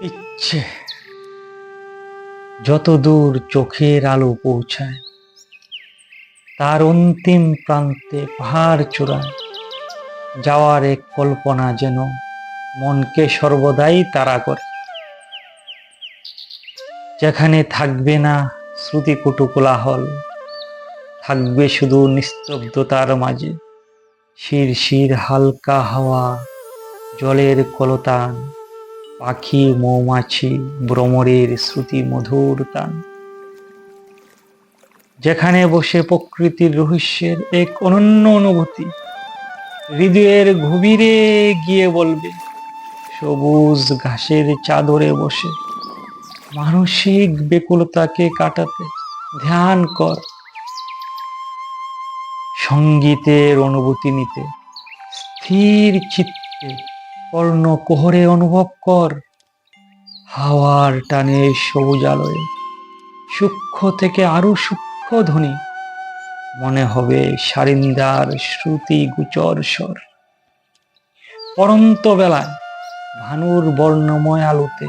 ইচ্ছে। যত দূর চোখের আলো পৌঁছায়, তার অন্তিম প্রান্তে পাহাড় চূড়ায় যাওয়ার এক কল্পনা যেন মনকে সর্বদাই তারা করে। যেখানে থাকবে না শ্রুতিকুটু কোলাহল, থাকবে শুধু নিস্তব্ধতার মাঝে শির শির হালকা হাওয়া, জলের কলতান পাখি, মৌমাছি ভ্রমরের শ্রুতি, মধুর তান যেখানে বসে প্রকৃতির রহস্যের এক অনন্য অনুভূতি। হৃদয়ের গভীরে গিয়ে বলবে, সবুজ ঘাসের চাদরে বসে মানসিক বেকুলতাকে কাটাতে ধ্যান কর। সঙ্গীতের অনুভূতি নিতে স্থির চিত্তে কর্ণ কোহরে অনুভব কর। হাওয়ার টানে সবুজ আলোয়। সূক্ষ্ম থেকে আরও সূক্ষ্ম ধ্বনি। মনে হবে সারিন্দার শ্রুতি গুচর স্বর। পরন্ত বেলায় ভানুর বর্ণময় আলোতে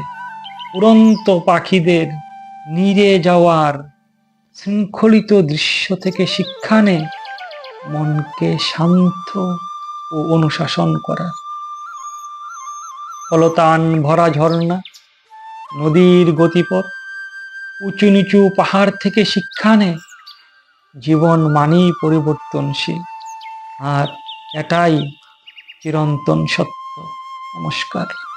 উড়ন্ত পাখিদের নিরে যাওয়ার শৃঙ্খলিত দৃশ্য থেকে শিক্ষা নে। মনকে শান্ত ও অনুশাসন করা। ফলতান ভরা ঝর্ণা, নদীর গতিপথ, উঁচু নিচু পাহাড় থেকে শিক্ষা জীবন মানেই পরিবর্তনশীল। আর এটাই চিরন্তন সত্য। নমস্কার।